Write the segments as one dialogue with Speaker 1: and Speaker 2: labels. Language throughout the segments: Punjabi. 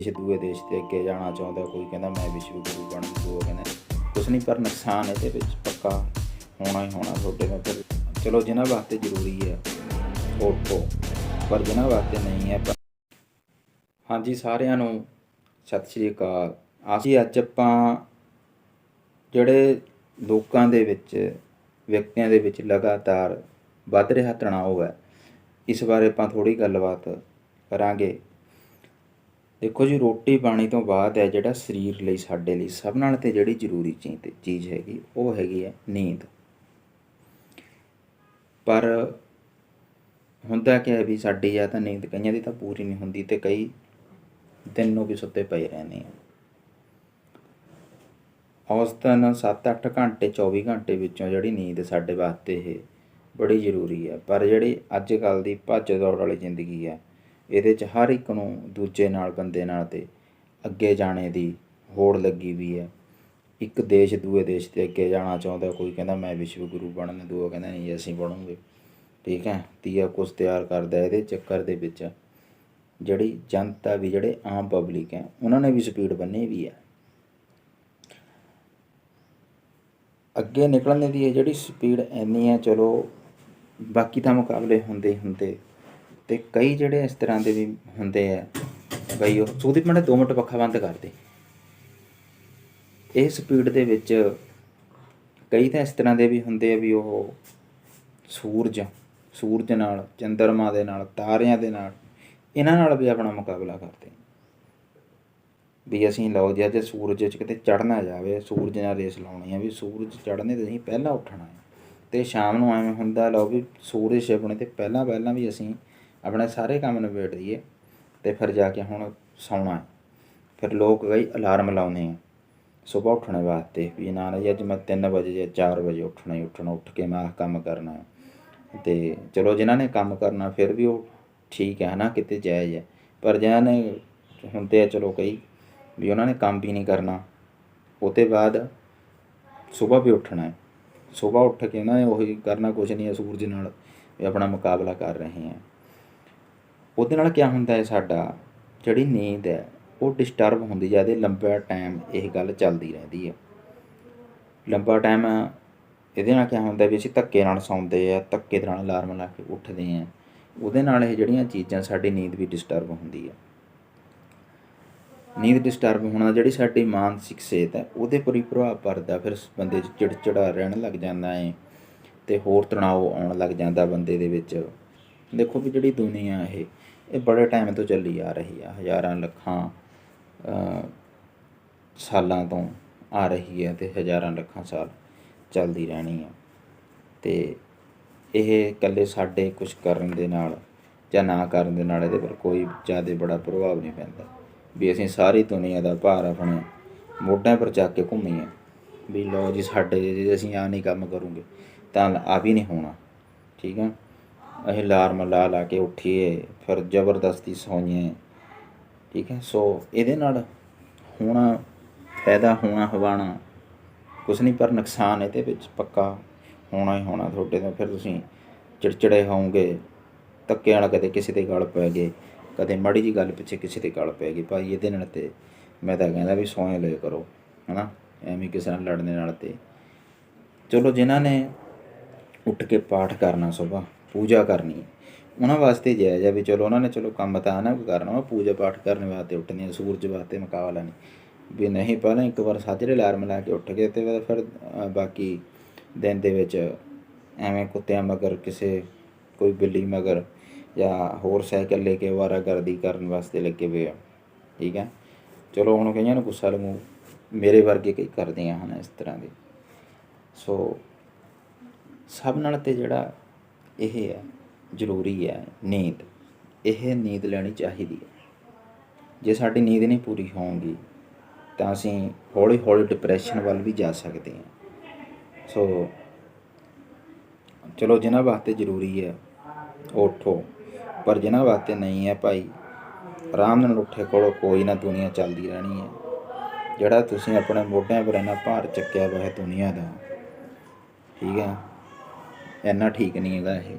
Speaker 1: ਕਿਸੇ ਦੂਏ ਦੇਸ਼ ਤੇ ਅੱਗੇ ਜਾਣਾ ਚਾਹੁੰਦਾ, ਕੋਈ ਕਹਿੰਦਾ ਮੈਂ ਵਿਸ਼ਵ ਗੁਰੂ ਬਣ ਦੂਆ ਕਹਿੰਦਾ ਕੁਛ ਨਹੀਂ, ਪਰ ਨੁਕਸਾਨ ਇਹਦੇ ਵਿੱਚ ਪੱਕਾ ਹੋਣਾ ਹੀ ਹੋਣਾ ਤੁਹਾਡੇ ਨਾਲ। ਫਿਰ ਚਲੋ ਜਿਨ੍ਹਾਂ ਵਾਸਤੇ ਜ਼ਰੂਰੀ ਹੈ ਉਠੋ। ਪਰ ਜਿਨ੍ਹਾਂ ਵਾਸਤੇ ਨਹੀਂ ਹੈ ਹਾਂਜੀ, ਸਾਰਿਆਂ ਨੂੰ ਸਤਿ ਸ਼੍ਰੀ ਅਕਾਲ। ਅਸੀਂ ਅੱਜ ਆਪਾਂ ਜਿਹੜੇ ਲੋਕਾਂ ਦੇ ਵਿੱਚ, ਵਿਅਕਤੀਆਂ ਦੇ ਵਿੱਚ ਲਗਾਤਾਰ ਵੱਧ ਰਿਹਾ ਤਣਾਅ ਹੈ ਇਸ ਬਾਰੇ ਆਪਾਂ ਥੋੜੀ ਗੱਲਬਾਤ ਕਰਾਂਗੇ। ਦੇਖੋ ਜੀ, ਰੋਟੀ ਪਾਣੀ ਤੋਂ ਬਾਅਦ ਹੈ ਜਿਹੜਾ ਸਰੀਰ ਲਈ, ਸਾਡੇ ਲਈ ਸਭ ਨਾਲ ਤੇ ਜਿਹੜੀ ਜ਼ਰੂਰੀ ਚੀਜ਼ ਚੀਜ਼ ਹੈਗੀ, ਉਹ ਹੈਗੀ ਹੈ ਨੀਂਦ। ਪਰ ਹੁੰਦਾ ਕਿ ਹੈ ਵੀ, ਸਾਡੀ ਜਾਂ ਤਾਂ ਨੀਂਦ ਕਈਆਂ ਦੀ ਤਾਂ ਪੂਰੀ ਨਹੀਂ ਹੁੰਦੀ ਤੇ ਕਈ ਦਿਨ ਨੂੰ ਵੀ ਸੁੱਤੇ ਪਏ ਰਹਿੰਦੇ ਆ। ਔਸਤਨ 7-8 ਘੰਟੇ 24 ਘੰਟੇ ਵਿੱਚੋਂ ਜਿਹੜੀ ਨੀਂਦ ਸਾਡੇ ਵਾਸਤੇ ਇਹ ਬੜੀ ਜ਼ਰੂਰੀ ਹੈ। ਪਰ ਜਿਹੜੀ ਅੱਜ ਕੱਲ ਦੀ ਭੱਜ ਦੌੜ ਵਾਲੀ ਜ਼ਿੰਦਗੀ ਹੈ ਇਹਦੇ 'ਚ ਹਰ ਇੱਕ ਨੂੰ ਦੂਜੇ ਨਾਲ, ਬੰਦੇ ਨਾਲ ਤੇ ਅੱਗੇ ਜਾਣੇ ਦੀ ਹੋੜ ਲੱਗੀ ਵੀ ਹੈ। ਇੱਕ ਦੇਸ਼ ਦੂਏ ਦੇਸ਼ ਤੇ ਅੱਗੇ ਜਾਣਾ ਚਾਹੁੰਦਾ, ਕੋਈ ਕਹਿੰਦਾ ਮੈਂ ਵਿਸ਼ਵ ਗੁਰੂ ਬਣਨ, ਦੂਆ ਕਹਿੰਦਾ ਨਹੀਂ, ਅਸੀਂ ਬਣਾਂਗੇ। ਠੀਕ ਹੈ, ਤੀਆ ਕੁਛ ਤਿਆਰ ਕਰਦਾ ਇਹਦੇ ਚੱਕਰ ਦੇ ਵਿੱਚ ਜਿਹੜੀ ਜਨਤਾ ਵੀ, ਜਿਹੜੇ ਆਮ ਪਬਲਿਕ ਹੈ, ਉਹਨਾਂ ਨੇ ਵੀ ਸਪੀਡ ਬੰਨੀ ਵੀ ਹੈ। ਅੱਗੇ ਨਿਕਲਣ ਦੀ ਜਿਹੜੀ ਸਪੀਡ ਇੰਨੀ ਹੈ, ਚਲੋ ਬਾਕੀ ਤਾਂ ਮੁਕਾਬਲੇ ਹੁੰਦੇ ਹੀ ਹੁੰਦੇ ਤੇ ਕਈ ਜਿਹੜੇ ਇਸ ਤਰ੍ਹਾਂ ਦੇ ਵੀ ਹੁੰਦੇ ਆ, ਬਈ ਉਹ ਸੁਦੀਪ ਮਿੰਟ 2 ਮਿੰਟ ਪੱਖਾ ਬੰਦ ਕਰ ਦੇ। ਇਹ ਸਪੀਡ ਦੇ ਵਿੱਚ ਕਈ ਤਾਂ ਇਸ ਤਰ੍ਹਾਂ ਦੇ ਵੀ ਹੁੰਦੇ ਆ ਵੀ ਉਹ ਸੂਰਜ ਸੂਰਜ ਨਾਲ, ਚੰਦਰਮਾ ਦੇ ਨਾਲ, ਤਾਰਿਆਂ ਦੇ ਨਾਲ, ਇਹਨਾਂ ਨਾਲ ਵੀ ਆਪਣਾ ਮੁਕਾਬਲਾ ਕਰਦੇ ਵੀ ਅਸੀਂ ਲਓ ਜੇ, ਅੱਜ ਸੂਰਜ 'ਚ ਕਿਤੇ ਚੜਨਾ ਜਾਵੇ, ਸੂਰਜ ਨਾਲ ਰੇਸ ਲਾਉਣੀ ਆ, ਵੀ ਸੂਰਜ ਚੜ੍ਹਨੇ ਤੇ ਅਸੀਂ ਪਹਿਲਾਂ ਉੱਠਣਾ ਹੈ ਤੇ ਸ਼ਾਮ ਨੂੰ ਐਵੇਂ ਹੁੰਦਾ, ਲਓ ਵੀ ਸੂਰਜ ਛਿਪਣੇ ਤੇ ਪਹਿਲਾਂ ਪਹਿਲਾਂ ਵੀ ਅਸੀਂ ਆਪਣੇ ਸਾਰੇ ਕੰਮ ਨਿਬੇੜ ਦਈਏ ਤੇ ਫਿਰ ਜਾ ਕੇ ਹੁਣ ਸੌਣਾ ਹੈ। ਫਿਰ ਲੋਕ ਕਈ ਅਲਾਰਮ ਲਾਉਂਦੇ ਆ। ਸਵੇਰ ਉੱਠਣ ਵਾਸਤੇ ਵੀ ਨਾ ਨਾ ਜੀ ਅੱਜ ਮੈਂ 3 ਵਜੇ ਜਾਂ 4 ਵਜੇ ਉੱਠਣਾ ਹੀ ਉੱਠਣਾ, ਉੱਠ ਕੇ ਮੈਂ ਆਹ ਕੰਮ ਕਰਨਾ ਹੈ। ਤੇ ਚਲੋ ਜਿਨ੍ਹਾਂ ਨੇ ਕੰਮ ਕਰਨਾ ਫਿਰ ਵੀ ਉਹ ਠੀਕ ਹੈ ਨਾ ਕਿਤੇ ਜਾਇਜ਼ ਹੈ। ਪਰ ਜਿਨ੍ਹਾਂ ਨੇ ਹੁੰਦੇ ਆ ਚਲੋ ਕਈ ਵੀ ਉਹਨਾਂ ਨੇ ਕੰਮ ਵੀ ਨਹੀਂ ਕਰਨਾ ਉਹਦੇ ਬਾਅਦ ਸਵੇਰ ਵੀ ਉੱਠਣਾ ਹੈ। ਸਵੇਰ ਉੱਠ ਕੇ ਉਹਨਾਂ ਨੇ ਉਹੀ ਕਰਨਾ ਕੁਝ ਨਹੀਂ ਹੈ ਸੂਰਜ ਨਾਲ ਵੀ ਆਪਣਾ ਮੁਕਾਬਲਾ ਕਰ ਰਹੇ ਹੈ। ਉਹਦੇ ਨਾਲ ਕੀ ਹੁੰਦਾ ਹੈ ਸਾਡਾ, ਜਿਹੜੀ ਨੀਂਦ ਹੈ, ਉਹ ਡਿਸਟਰਬ ਹੁੰਦੀ ਜਾਂਦੀ ਲੰਬਾ ਟਾਈਮ ਇਹ ਗੱਲ ਚੱਲਦੀ ਰਹਿੰਦੀ ਹੈ। ਲੰਬਾ ਟਾਈਮ ਇਹਦੇ ਨਾਲ ਕੀ ਹੁੰਦਾ ਵੀ ਅਸੀਂ ਧੱਕੇ ਨਾਲ ਸੌਂਦੇ ਆ, ਧੱਕੇ ਦੇ ਨਾਲ ਅਲਾਰਮ ਲਾ ਕੇ ਉੱਠਦੇ ਆ। ਉਹਦੇ ਨਾਲ ਇਹ ਜਿਹੜੀਆਂ ਚੀਜ਼ਾਂ ਸਾਡੀ ਨੀਂਦ ਵੀ ਡਿਸਟਰਬ ਹੁੰਦੀ ਹੈ। ਨੀਂਦ ਡਿਸਟਰਬ ਹੋਣਾ ਜਿਹੜੀ ਸਾਡੀ ਮਾਨਸਿਕ ਸਿਹਤ ਹੈ, ਉਹਦੇ ਪਰ ਹੀ ਪ੍ਰਭਾਵ ਪੜਦਾ ਫਿਰ ਬੰਦੇ 'ਚ ਚਿੜਚਿੜਾ ਰਹਿਣ ਲੱਗ ਜਾਂਦਾ ਹੈ ਤੇ ਹੋਰ ਤਣਾਅ ਆਉਣ ਲੱਗ ਜਾਂਦਾ ਬੰਦੇ ਦੇ ਵਿੱਚ। ਦੇਖੋ ਵੀ ਜਿਹੜੀ ਦੁਨੀਆ ਇਹ ਇਹ ਬੜੇ ਟਾਈਮ ਤੋਂ ਚੱਲੀ ਆ ਰਹੀ ਆ, ਹਜ਼ਾਰਾਂ ਲੱਖਾਂ ਸਾਲਾਂ ਤੋਂ ਆ ਰਹੀ ਹੈ ਤੇ ਹਜ਼ਾਰਾਂ ਲੱਖਾਂ ਸਾਲ ਚੱਲਦੀ ਰਹਿਣੀ ਆ। ਤੇ ਇਹ ਇਕੱਲੇ ਸਾਡੇ ਕੁਝ ਕਰਨ ਦੇ ਨਾਲ ਜਾਂ ਨਾ ਕਰਨ ਦੇ ਨਾਲ ਇਹਦੇ ਪਰ ਕੋਈ ਜ਼ਿਆਦਾ ਬੜਾ ਪ੍ਰਭਾਵ ਨਹੀਂ ਪੈਂਦਾ। ਵੀ ਅਸੀਂ ਸਾਰੀ ਦੁਨੀਆ ਦਾ ਭਾਰ ਆਪਣੇ ਮੋਢਿਆਂ ਪਰ ਚੱਕ ਕੇ ਘੁੰਮੀਏ ਵੀ ਲਓ ਜੀ ਸਾਡੇ ਜੇ ਅਸੀਂ ਆ ਨਹੀਂ ਕੰਮ ਕਰੂੰਗੇ ਤਾਂ ਆ ਵੀ ਨਹੀਂ ਹੋਣਾ। ਠੀਕ ਆ? ਅਸੀਂ ਅਲਾਰਮ ਲਾ ਲਾ ਕੇ ਉੱਠੀਏ, ਫਿਰ ਜ਼ਬਰਦਸਤੀ ਸੌਈਏ। ਠੀਕ ਹੈ, ਸੋ ਇਹਦੇ ਨਾਲ ਹੋਣਾ, ਫਾਇਦਾ ਹੋਣਾ, ਹਵਾਣਾ ਕੁਛ ਨਹੀਂ, ਪਰ ਨੁਕਸਾਨ ਇਹਦੇ ਵਿੱਚ ਪੱਕਾ ਹੋਣਾ ਹੀ ਹੋਣਾ ਤੁਹਾਡੇ ਤੋਂ। ਫਿਰ ਤੁਸੀਂ ਚਿੜਚਿੜੇ ਹੋਵੋਗੇ, ਧੱਕੇ ਨਾਲ ਕਦੇ ਕਿਸੇ ਦੇ ਗਲ ਪੈ ਗਏ, ਕਦੇ ਮਾੜੀ ਜੀ ਗੱਲ ਪਿੱਛੇ ਕਿਸੇ ਦੇ ਗਲ ਪੈ ਗਈ। ਭਾਈ, ਇਹਦੇ ਨਾਲ ਤੇ ਮੈਂ ਤਾਂ ਕਹਿੰਦਾ ਵੀ ਸੌਂ ਲਿਆ ਕਰੋ, ਹਨਾ? ਐਵੇਂ ਕਿਸੇ ਨਾਲ ਲੜਨੇ ਨਾਲ ਤੇ। ਚਲੋ, ਜਿਨ੍ਹਾਂ ਨੇ ਉੱਠ ਕੇ ਪਾਠ ਕਰਨਾ ਸਵੇਰ ਪੂਜਾ ਕਰਨੀ ਉਹਨਾਂ ਵਾਸਤੇ ਜਾਇਜ਼ ਹੈ ਵੀ ਚਲੋ, ਉਹਨਾਂ ਨੇ ਚਲੋ ਕੰਮ ਤਾਂ ਨਾ ਕੋਈ ਕਰਨਾ, ਉਹ ਪੂਜਾ ਪਾਠ ਕਰਨ ਵਾਸਤੇ ਉੱਠਣੇ ਸੂਰਜ ਵਾਸਤੇ ਮੁਕਾਬਲਾ ਨਹੀਂ। ਵੀ ਨਹੀਂ, ਪਹਿਲਾਂ ਇੱਕ ਵਾਰ ਸਾਜਰੇ ਅਲਾਰਮ ਲਾ ਕੇ ਉੱਠ ਗਏ ਤੇ ਫਿਰ ਬਾਕੀ ਦਿਨ ਦੇ ਵਿੱਚ ਐਵੇਂ ਕੁੱਤਿਆਂ ਮਗਰ, ਕਿਸੇ ਕੋਈ ਬਿੱਲੀ ਮਗਰ ਜਾਂ ਹੋਰ ਸਾਈਕਲ ਲੈ ਕੇ ਵਾਰਾਗਰਦੀ ਕਰਨ ਵਾਸਤੇ ਲੱਗੇ ਹੋਏ ਆ। ਠੀਕ ਹੈ? ਚਲੋ ਹੁਣ ਕਈਆਂ ਨੂੰ ਗੁੱਸਾ ਲੱਗੂ, ਮੇਰੇ ਵਰਗੇ ਕਈ ਕਰਦੀਆਂ ਹਨ ਇਸ ਤਰ੍ਹਾਂ ਦੇ। ਸੋ ਸਭ ਨਾਲ ਤੇ ਜਿਹੜਾ ਇਹ ਹੈ, ਜ਼ਰੂਰੀ ਹੈ ਨੀਂਦ। ਇਹ ਨੀਂਦ ਲੈਣੀ ਚਾਹੀਦੀ ਹੈ। ਜੇ ਸਾਡੀ ਨੀਂਦ ਨਹੀਂ ਪੂਰੀ ਹੋਊਗੀ, ਤਾਂ ਅਸੀਂ ਹੌਲੀ ਹੌਲੀ ਡਿਪਰੈਸ਼ਨ ਵੱਲ ਵੀ ਜਾ ਸਕਦੇ ਹਾਂ। ਸੋ ਚਲੋ ਜਿਨ੍ਹਾਂ ਵਾਸਤੇ ਜ਼ਰੂਰੀ ਹੈ ਉਹ ਉੱਠੋ। ਪਰ ਜਿਨ੍ਹਾਂ ਵਾਸਤੇ ਨਹੀਂ ਹੈ ਭਾਈ, ਆਰਾਮ ਨਾਲ ਉੱਠੇ ਕੋਲੋਂ ਕੋਈ ਨਾ ਦੁਨੀਆ ਚੱਲਦੀ ਰਹਿਣੀ ਹੈ। ਜਿਹੜਾ ਤੁਸੀਂ ਆਪਣੇ ਮੋਢਿਆਂ 'ਤੇ ਇੰਨਾ ਭਾਰ ਚੱਕਿਆ ਹੋਇਆ ਦੁਨੀਆ ਦਾ, ਠੀਕ ਹੈ? ਇੰਨਾ ਠੀਕ ਨਹੀਂ ਹੈਗਾ ਇਹ।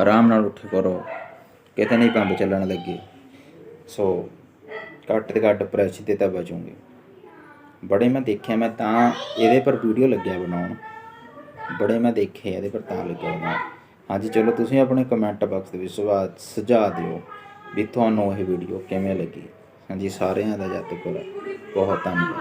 Speaker 1: ਆਰਾਮ ਨਾਲ ਉੱਠ ਕਰੋ। ਕਿਤੇ ਨਹੀਂ ਪੰਪ ਚੱਲਣ ਲੱਗੇ। ਸੋ ਘੱਟ ਤੇ ਘੱਟ ਡਿਪਰੈਸ਼ਨ ਤੇ ਤਾਂ ਬਚੋਗੇ। ਬੜੇ ਮੈਂ ਦੇਖਿਆ, ਮੈਂ ਤਾਂ ਇਹਦੇ ਪਰ ਵੀਡੀਓ ਲੱਗਿਆ ਬਣਾਉਣ। ਬੜੇ ਮੈਂ ਦੇਖੇ, ਇਹਦੇ ਪਰ ਤਾਂ ਲੱਗਿਆ ਬਣਾਉਣ। ਹਾਂਜੀ, ਚਲੋ ਤੁਸੀਂ ਆਪਣੇ ਕਮੈਂਟ ਬਾਕਸ ਦੇ ਵਿੱਚ ਸੁਝਾਅ ਸੁਝਾਅ ਦਿਓ ਵੀ ਤੁਹਾਨੂੰ ਇਹ ਵੀਡੀਓ ਕਿਵੇਂ ਲੱਗੀ। ਹਾਂਜੀ, ਸਾਰਿਆਂ ਦਾ ਜੱਤ ਕੋਲ ਬਹੁਤ ਧੰਨਵਾਦ।